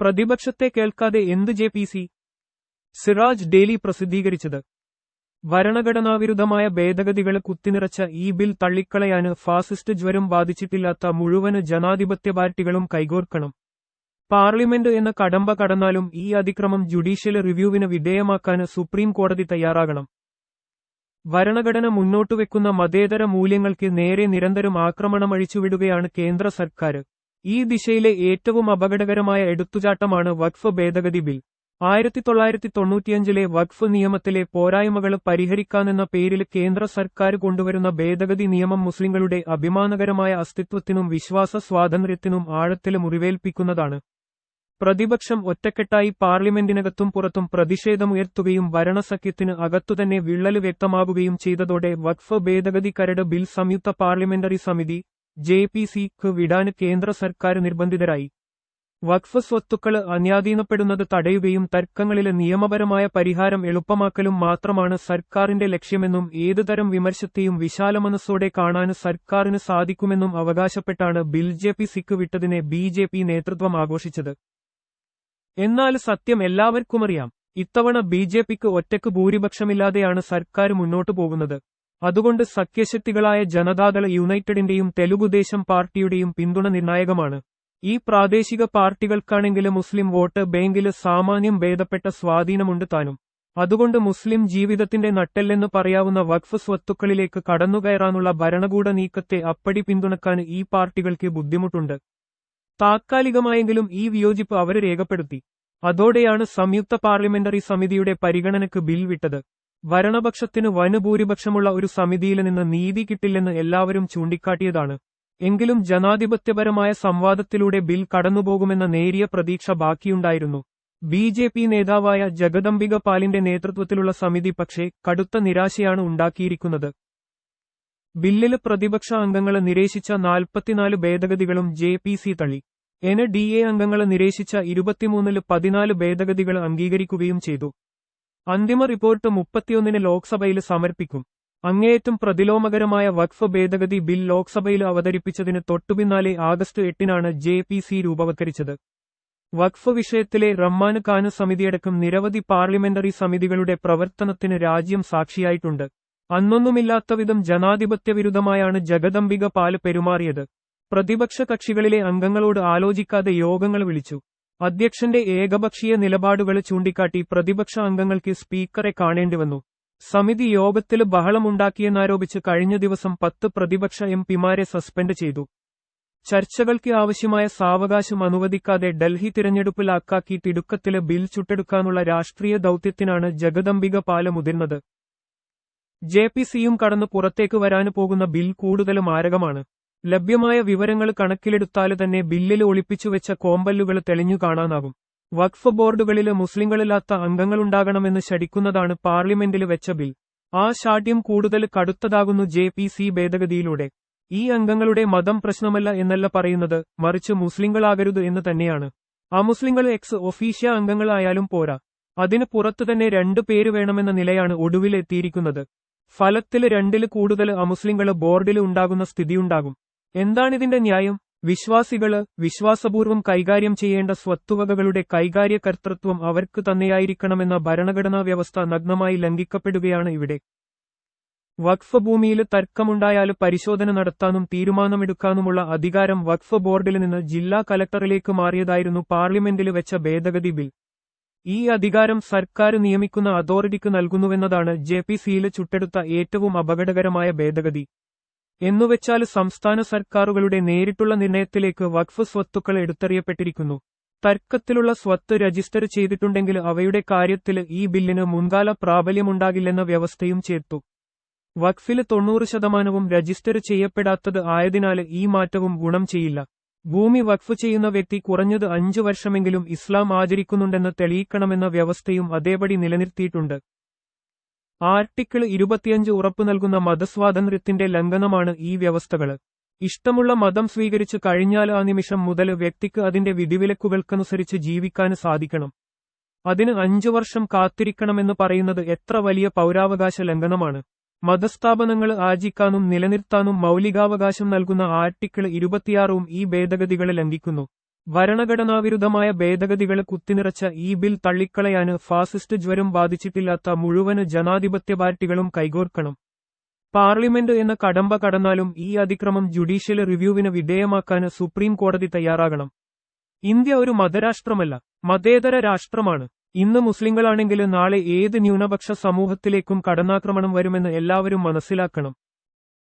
പ്രതിപക്ഷത്തെ കേൾക്കാതെ എന്ത് J P C? Siraj daily പ്രസിദ്ധീകരിച്ചത്. ഭരണഘടനാവിരുദ്ധമായ ഭേദഗതികൾ കുത്തിനിറച്ച ഈ ബിൽ തള്ളിക്കളയാന് ഫാസിസ്റ്റ് ജ്വരം ബാധിച്ചിട്ടില്ലാത്ത മുഴുവൻ ജനാധിപത്യ പാർട്ടികളും കൈകോർക്കണം. പാർലമെന്റ് എന്ന കടമ്പ കടന്നാലും ഈ അതിക്രമം ജുഡീഷ്യൽ റിവ്യൂവിന് വിധേയമാക്കാൻ സുപ്രീം കോടതി തയ്യാറാകണം. ഭരണഘടന മുന്നോട്ടുവെക്കുന്ന മതേതര മൂല്യങ്ങൾക്ക് നേരെ നിരന്തരം ആക്രമണം അഴിച്ചുവിടുകയാണ് കേന്ദ്ര സർക്കാർ ഈ ദിശയിലെ ഏറ്റവും അപകടകരമായ എടുത്തുചാട്ടമാണ് വഖഫ് ഭേദഗതി ബിൽ. ആയിരത്തി തൊള്ളായിരത്തി തൊണ്ണൂറ്റിയഞ്ചിലെ വഖഫ് നിയമത്തിലെ പോരായ്മകൾ പരിഹരിക്കാനെന്ന പേരിൽ കേന്ദ്ര സർക്കാർ കൊണ്ടുവരുന്ന ഭേദഗതി നിയമം മുസ്ലിങ്ങളുടെ അഭിമാനകരമായ അസ്തിത്വത്തിനും വിശ്വാസ സ്വാതന്ത്ര്യത്തിനും ആഴത്തിൽ മുറിവേൽപ്പിക്കുന്നതാണ്. പ്രതിപക്ഷം ഒറ്റക്കെട്ടായി പാർലമെന്റിനകത്തും പുറത്തും പ്രതിഷേധമുയർത്തുകയും ഭരണസഖ്യത്തിന് അകത്തുതന്നെ വിള്ളൽ വ്യക്തമാകുകയും ചെയ്തതോടെ വഖഫ് ഭേദഗതി കരട് ബിൽ സംയുക്ത പാർലമെന്ററി സമിതി ജെ പി സിക്ക് വിടാൻ കേന്ദ്ര സർക്കാർ നിർബന്ധിതരായി. വഖഫ് സ്വത്തുക്കൾ അന്യാധീനപ്പെടുന്നത് തടയുകയും തർക്കങ്ങളിലെ നിയമപരമായ പരിഹാരം എളുപ്പമാക്കലും മാത്രമാണ് സർക്കാരിന്റെ ലക്ഷ്യമെന്നും ഏതുതരം വിമർശത്തെയും വിശാലമനസ്സോടെ കാണാൻ സർക്കാരിന് സാധിക്കുമെന്നും അവകാശപ്പെട്ടാണ് ബിൽ ജെ പി സിക്ക് വിട്ടതിനെ ബി ജെ പി നേതൃത്വം ആഘോഷിച്ചത്. എന്നാൽ സത്യം എല്ലാവർക്കുമറിയാം. ഇത്തവണ ബി ജെ പിക്ക് ഒറ്റയ്ക്ക് ഭൂരിപക്ഷമില്ലാതെയാണ് സർക്കാർ മുന്നോട്ടു പോകുന്നത്. അതുകൊണ്ട് സഖ്യശക്തികളായ ജനതാദള യുണൈറ്റഡിന്റെയും തെലുഗുദേശം പാർട്ടിയുടെയും പിന്തുണ നിർണായകമാണ്. ഈ പ്രാദേശിക പാർട്ടികൾക്കാണെങ്കിലും മുസ്ലിം വോട്ട് ബാങ്കിൽ സാമാന്യം ഭേദപ്പെട്ട സ്വാധീനമുണ്ട് താനും. അതുകൊണ്ട് മുസ്ലിം ജീവിതത്തിന്റെ നട്ടെല്ലെന്ന് പറയാവുന്ന വഖഫ് സ്വത്തുക്കളിലേക്ക് കടന്നുകയറാനുള്ള ഭരണകൂട നീക്കത്തെ അപ്പടി പിന്തുണക്കാൻ ഈ പാർട്ടികൾക്ക് ബുദ്ധിമുട്ടുണ്ട്. താത്കാലികമായെങ്കിലും ഈ വിയോജിപ്പ് അവരെ രേഖപ്പെടുത്തി. അതോടെയാണ് സംയുക്ത പാർലമെന്ററി സമിതിയുടെ പരിഗണനയ്ക്ക് ബിൽ വിട്ടത്. ഭരണപക്ഷത്തിന് വനുഭൂരിപക്ഷമുള്ള ഒരു സമിതിയിൽ നിന്ന് നീതി കിട്ടില്ലെന്ന് എല്ലാവരും ചൂണ്ടിക്കാട്ടിയതാണ്. എങ്കിലും ജനാധിപത്യപരമായ സംവാദത്തിലൂടെ ബിൽ കടന്നുപോകുമെന്ന നേരിയ പ്രതീക്ഷ ബാക്കിയുണ്ടായിരുന്നു. ബി ജെ പി നേതാവായ ജഗദംബിക പാലിന്റെ നേതൃത്വത്തിലുള്ള സമിതി പക്ഷേ കടുത്ത നിരാശയാണ് ഉണ്ടാക്കിയിരിക്കുന്നത്. ബില്ലിൽ പ്രതിപക്ഷ അംഗങ്ങളെ നിരേശിച്ച നാൽപ്പത്തിനാല് ഭേദഗതികളും ജെ പി സി തള്ളി. എൻ ഡി എ അംഗങ്ങളെ നിരേശിച്ച ഇരുപത്തിമൂന്നിൽ പതിനാല് ഭേദഗതികൾ അംഗീകരിക്കുകയും ചെയ്തു. അന്തിമ റിപ്പോർട്ട് മുപ്പത്തിയൊന്നിന് ലോക്സഭയിൽ സമർപ്പിക്കും. അങ്ങേയറ്റം പ്രതിലോമകരമായ വഖഫ് ഭേദഗതി ബിൽ ലോക്സഭയിൽ അവതരിപ്പിച്ചതിന് തൊട്ടുപിന്നാലെ ആഗസ്റ്റ് എട്ടിനാണ് ജെ പി സി രൂപവത്കരിച്ചത്. വഖഫ് വിഷയത്തിലെ റഹ്മാൻ ഖാന് സമിതിയടക്കം നിരവധി പാർലമെന്ററി സമിതികളുടെ പ്രവർത്തനത്തിന് രാജ്യം സാക്ഷിയായിട്ടുണ്ട്. അന്നൊന്നുമില്ലാത്തവിധം ജനാധിപത്യവിരുദ്ധമായാണ് ജഗദംബിക പാൽ പെരുമാറിയത്. പ്രതിപക്ഷ കക്ഷികളിലെ അംഗങ്ങളോട് ആലോചിക്കാതെ യോഗങ്ങൾ വിളിച്ചു. അധ്യക്ഷന്റെ ഏകപക്ഷീയ നിലപാടുകൾ ചൂണ്ടിക്കാട്ടി പ്രതിപക്ഷ അംഗങ്ങൾക്ക് സ്പീക്കറെ കാണേണ്ടിവന്നു. സമിതി യോഗത്തിൽ ബഹളമുണ്ടാക്കിയെന്നാരോപിച്ച് കഴിഞ്ഞ ദിവസം പത്ത് പ്രതിപക്ഷ എം പിമാരെ സസ്പെൻഡ് ചെയ്തു. ചർച്ചകൾക്ക് ആവശ്യമായ സാവകാശം അനുവദിക്കാതെ ഡൽഹി തിരഞ്ഞെടുപ്പിൽ അക്കാക്കി തിടുക്കത്തിലെ ബിൽ ചുട്ടെടുക്കാനുള്ള രാഷ്ട്രീയ ദൌത്യത്തിനാണ് ജഗദംബിക പാല മുതിർന്നത് ജെ പി സിയും കടന്ന് പുറത്തേക്ക് വരാനു പോകുന്ന ബിൽ കൂടുതൽ മാരകമാണ്. ലഭ്യമായ വിവരങ്ങൾ കണക്കിലെടുത്താൽ തന്നെ ബില്ലിൽ ഒളിപ്പിച്ചുവെച്ച കോമ്പല്ലുകൾ തെളിഞ്ഞു കാണാനാകും. വഖഫ് ബോർഡുകളിൽ മുസ്ലിങ്ങളില്ലാത്ത അംഗങ്ങളുണ്ടാകണമെന്ന് ശടിക്കുന്നതാണ് പാർലമെന്റിൽ വെച്ച ബിൽ. ആ ശാഠ്യം കൂടുതൽ കടുത്തതാകുന്നു ജെ പി സി ഭേദഗതിയിലൂടെ. ഈ അംഗങ്ങളുടെ മതം പ്രശ്നമല്ല എന്നല്ല പറയുന്നത് മറിച്ച് മുസ്ലിങ്ങളാകരുത് എന്ന് തന്നെയാണ്. അമുസ്ലിങ്ങൾ എക്സ് ഒഫീഷ്യ അംഗങ്ങളായാലും പോരാ. അതിന് പുറത്തു തന്നെ രണ്ടു പേര് വേണമെന്ന നിലയാണ് ഒടുവിൽ എത്തിയിരിക്കുന്നത്. ഫലത്തിൽ രണ്ടിൽ കൂടുതൽ അമുസ്ലിങ്ങൾ ബോർഡിൽ ഉണ്ടാകുന്ന സ്ഥിതിയുണ്ടാകും. എന്താണിതിന്റെ ന്യായം? വിശ്വാസികൾ വിശ്വാസപൂർവം കൈകാര്യം ചെയ്യേണ്ട സ്വത്തുവകകളുടെ കൈകാര്യകർത്തൃത്വം അവർക്ക് തന്നെയായിരിക്കണമെന്ന ഭരണഘടനാ വ്യവസ്ഥ നഗ്നമായി ലംഘിക്കപ്പെടുകയാണ് ഇവിടെ. വഖഫ് ഭൂമിയിൽ തർക്കമുണ്ടായാൽ പരിശോധന നടത്താനും തീരുമാനമെടുക്കാനുമുള്ള അധികാരം വഖഫ് ബോർഡിൽ നിന്ന് ജില്ലാ കലക്ടറിലേക്ക് മാറിയതായിരുന്നു പാർലമെന്റിൽ വെച്ച ഭേദഗതി ബിൽ. ഈ അധികാരം സർക്കാർ നിയമിക്കുന്ന അതോറിറ്റിക്ക് നൽകുന്നുവെന്നതാണ് ജെ പി സിയിൽ ചുട്ടെടുത്ത ഏറ്റവും അപകടകരമായ ഭേദഗതി. എന്നുവെച്ചാൽ സംസ്ഥാന സർക്കാരുകളുടെ നേരിട്ടുള്ള നിർണയത്തിലേക്ക് വഖഫ് സ്വത്തുക്കൾ എടുത്തറിയപ്പെട്ടിരിക്കുന്നു. തർക്കത്തിലുള്ള സ്വത്ത് രജിസ്റ്റർ ചെയ്തിട്ടുണ്ടെങ്കിൽ അവയുടെ കാര്യത്തിൽ ഈ ബില്ലിന് മുൻകാല പ്രാബല്യമുണ്ടാകില്ലെന്ന വ്യവസ്ഥയും ചേർത്തു. വഖഫിൽ തൊണ്ണൂറ് ശതമാനവും രജിസ്റ്റർ ചെയ്യപ്പെടാത്തത് ആയതിനാൽ ഈ മാറ്റവും ഗുണം ചെയ്യില്ല. ഭൂമി വഖഫ് ചെയ്യുന്ന വ്യക്തി കുറഞ്ഞത് അഞ്ചു വർഷമെങ്കിലും ഇസ്ലാം ആചരിക്കുന്നുണ്ടെന്ന് തെളിയിക്കണമെന്ന വ്യവസ്ഥയും അതേപടി നിലനിർത്തിയിട്ടുണ്ട്. ആർട്ടിക്കിൾ ഇരുപത്തിയഞ്ച് ഉറപ്പു നൽകുന്ന മതസ്വാതന്ത്ര്യത്തിന്റെ ലംഘനമാണ് ഈ വ്യവസ്ഥകൾ ഇഷ്ടമുള്ള മതം സ്വീകരിച്ചു കഴിഞ്ഞാൽ ആ നിമിഷം മുതൽ വ്യക്തിക്ക് അതിന്റെ വിധിവിലക്കുകൾക്കനുസരിച്ച് ജീവിക്കാൻ സാധിക്കണം. അതിന് അഞ്ചു വർഷം കാത്തിരിക്കണമെന്ന് പറയുന്നത് എത്ര വലിയ പൗരാവകാശ ലംഘനമാണ്. മതസ്ഥാപനങ്ങൾ ആചിക്കാനും നിലനിർത്താനും മൗലികാവകാശം നൽകുന്ന ആർട്ടിക്കിൾ ഇരുപത്തിയാറും ഈ ഭേദഗതികളെ ലംഘിക്കുന്നു. ഭരണഘടനാവിരുദ്ധമായ ഭേദഗതികൾ കുത്തിനിറച്ച ഈ ബിൽ തള്ളിക്കളയാന് ഫാസിസ്റ്റ് ജ്വരം ബാധിച്ചിട്ടില്ലാത്ത മുഴുവൻ ജനാധിപത്യ പാർട്ടികളും കൈകോർക്കണം. പാർലമെന്റ് എന്ന കടമ്പ കടന്നാലും ഈ അതിക്രമം ജുഡീഷ്യൽ റിവ്യൂവിന് വിധേയമാക്കാന് സുപ്രീം കോടതി തയ്യാറാകണം. ഇന്ത്യ ഒരു മതരാഷ്ട്രമല്ല മതേതര രാഷ്ട്രമാണ്. ഇന്ന് മുസ്ലിങ്ങളാണെങ്കിൽ നാളെ ഏത് ന്യൂനപക്ഷ സമൂഹത്തിലേക്കും കടന്നാക്രമണം വരുമെന്ന് എല്ലാവരും മനസ്സിലാക്കണം.